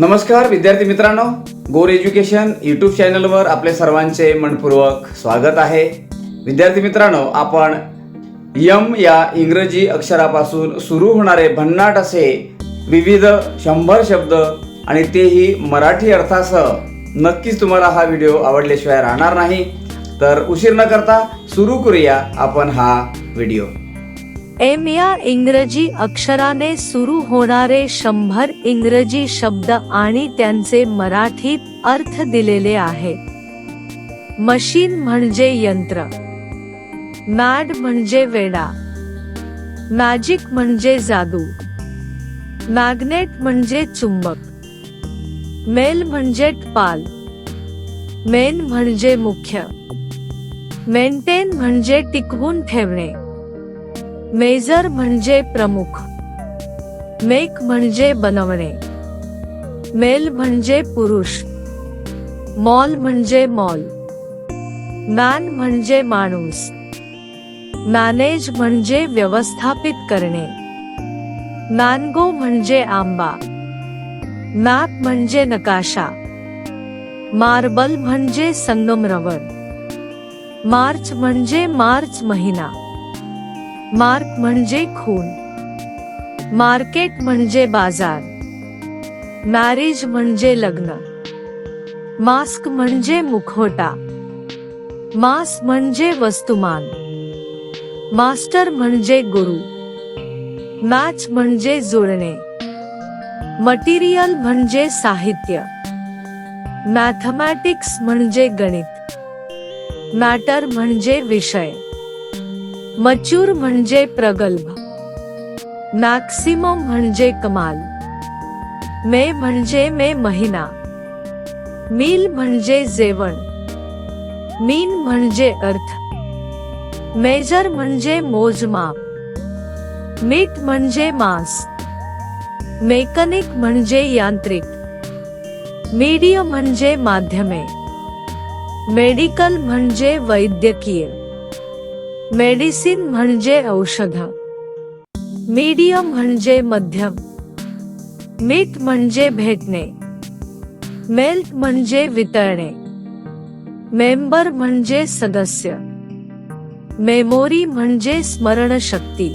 नमस्कार विद्यार्थी मित्रांनो. गोर एज्युकेशन यूट्यूब चॅनलवर आपले सर्वांचे मनपूर्वक स्वागत आहे. विद्यार्थी मित्रांनो आपण यम या इंग्रजी अक्षरापासून सुरू होणारे भन्नाट असे विविध शंभर शब्द आणि तेही मराठी अर्थासह नक्कीच तुम्हाला हा व्हिडिओ आवडल्याशिवाय राहणार नाही. तर उशीर न करता सुरू करूया आपण हा व्हिडिओ. एम या इंग्रजी अक्षराने सुरू होणारे शंभर इंग्रजी शब्द आणि त्यांचे मराठीत अर्थ दिलेले आहेत मशीन म्हणजे यंत्र. मॅड म्हणजे वेडा. मॅजिक म्हणजे जादू. मॅग्नेट म्हणजे चुंबक. मेल म्हणजे पाल मेन म्हणजे मुख्य. मेंटेन म्हणजे टिकवून ठेवणे. मेजर म्हणजे प्रमुख. मेक म्हणजे बनवणे. मेल म्हणजे पुरुष. मॉल म्हणजे मॉल. मॅन म्हणजे माणूस. मॅनेज म्हणजे व्यवस्थापित करणे. मॅंगो म्हणजे आंबा. मॅप म्हणजे नकाशा. मार्बल म्हणजे संगमरवर. मार्च म्हणजे मार्च महिना. मार्क म्हणजे खून. मार्केट म्हणजे बाजार. मॅरेज म्हणजे लग्न. मास्क म्हणजे मुखवटा. मास म्हणजे वस्तुमान. मास्टर म्हणजे गुरु. मॅच म्हणजे जुळणे मटेरियल म्हणजे साहित्य. मॅथमॅटिक्स म्हणजे गणित. मॅटर म्हणजे विषय. मच्यूर म्हणजे प्रगल्भ. मॅक्सिमम म्हणजे कमाल. मे म्हणजे मे महिना. मील म्हणजे जेवण. मीन म्हणजे अर्थ. मेजर म्हणजे मोजमाप. मीठ म्हणजे मांस. मेकॅनिक म्हणजे यांत्रिक. मीडिया म्हणजे माध्यमे. मेडिकल म्हणजे वैद्यकीय. मेडिसिन म्हणजे औषध. मीडियम म्हणजे मध्यम. मीठ म्हणजे भेटणे. मेल्ट म्हणजे वितळणे. मेंबर म्हणजे सदस्य. मेमोरी म्हणजे स्मरणशक्ती.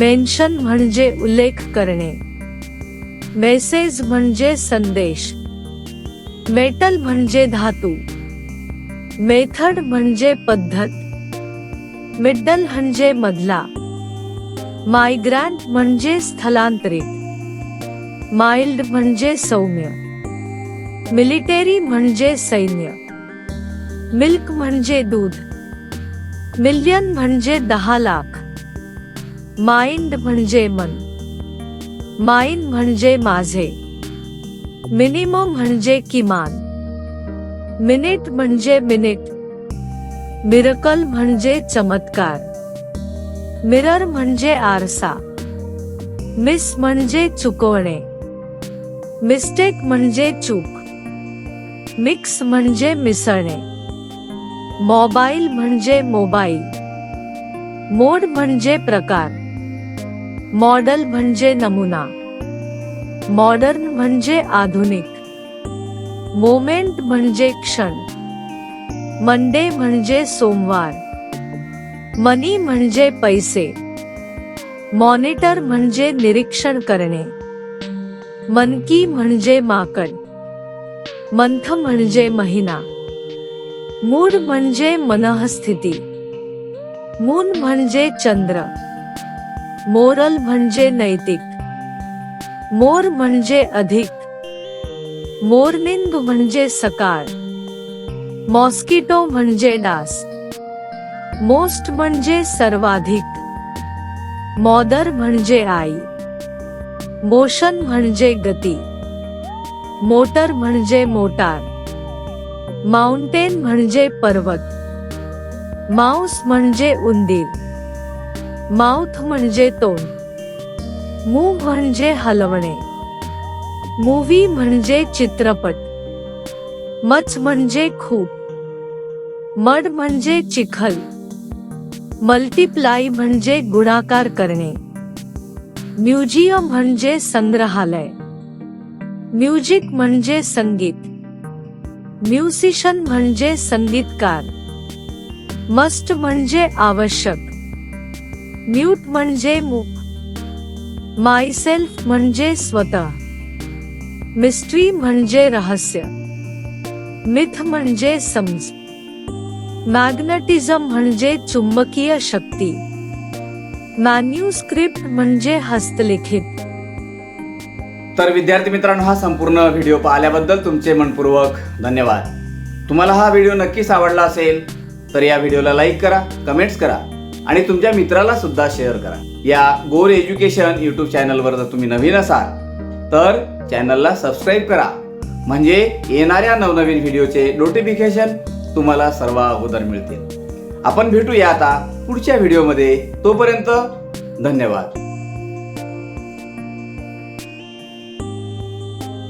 मेन्शन म्हणजे उल्लेख करणे. मेसेज म्हणजे संदेश. मेटल म्हणजे धातू. मेथड म्हणजे पद्धत. मिडल म्हणजे मधला मायग्रँट म्हणजे स्थलांतरित। माइल्ड म्हणजे सौम्य। मिलिटरी म्हणजे सैन्य। मिल्क म्हणजे दूध। मिलियन म्हणजे दहा लाख। माइंड म्हणजे मन। माइन म्हणजे माझे। मिनिमम म्हणजे किमान। मिनिट म्हणजे मिनिट। मिरकल म्हणजे चमत्कार. मिरर म्हणजे आरसा. मिस म्हणजे चुकवणे. मिस्टेक म्हणजे चूक. मिक्स म्हणजे मिसळणे. मोबाईल म्हणजे मोबाईल. मोड म्हणजे प्रकार. मॉडल म्हणजे नमुना. मॉडर्न म्हणजे आधुनिक. मोमेंट म्हणजे क्षण. मंडे म्हणजे सोमवार. मनी म्हणजे पैसे. मॉनिटर म्हणजे निरीक्षण करणे. मनकी म्हणजे माकड. मंथ म्हणजे महिना. मूड म्हणजे मनःस्थिती. मून म्हणजे चंद्र. मोरल म्हणजे नैतिक. मोर म्हणजे अधिक. मोरनिंद म्हणजे सकाळ मॉस्किटो म्हणजे डास. मोस्ट म्हणजे सर्वाधिक. मॉदर म्हणजे आई. मोशन म्हणजे गती. मोटर म्हणजे मोटार. माउंटेन म्हणजे पर्वत. माऊस म्हणजे उंदीर. माउथ म्हणजे तोंड. मूव्ह म्हणजे हलवणे. मूवी म्हणजे चित्रपट. मच म्हणजे खूप. मड म्हणजे चिखल. मल्टिप्लाय म्हणजे गुणाकार करणे. म्युझियम म्हणजे संग्रहालय. म्युझिक म्हणजे संगीत. म्युसिशन म्हणजे संगीतकार. मस्ट म्हणजे आवश्यक. म्यूट म्हणजे मायसेल्फ म्हणजे स्वतः. मिस्ट्री म्हणजे रहस्य. मिथ म्हणजे समज. मॅग्नेटिझम म्हणजे चुंबकीय शक्ती. मॅन्युस्क्रिप्ट म्हणजे हस्तलिखित. तर विद्यार्थी मित्रांनो हा संपूर्ण व्हिडिओ पाहिल्याबद्दल तुमचे मनपूर्वक धन्यवाद. तुम्हाला हा व्हिडिओ नक्कीच आवडला असेल तर या व्हिडिओला लाईक करा कमेंट्स करा आणि तुमच्या मित्राला सुद्धा शेअर करा. या गोर एज्युकेशन यूट्यूब चॅनलवर जर तुम्ही नवीन असाल तर चॅनलला सबस्क्राईब करा. म्हणजे येणाऱ्या नवनवीन व्हिडिओचे नोटिफिकेशन तुम्हाला सर्व अगोदर मिळतील. आपण भेटूया आता पुढच्या व्हिडिओमध्ये. तोपर्यंत धन्यवाद.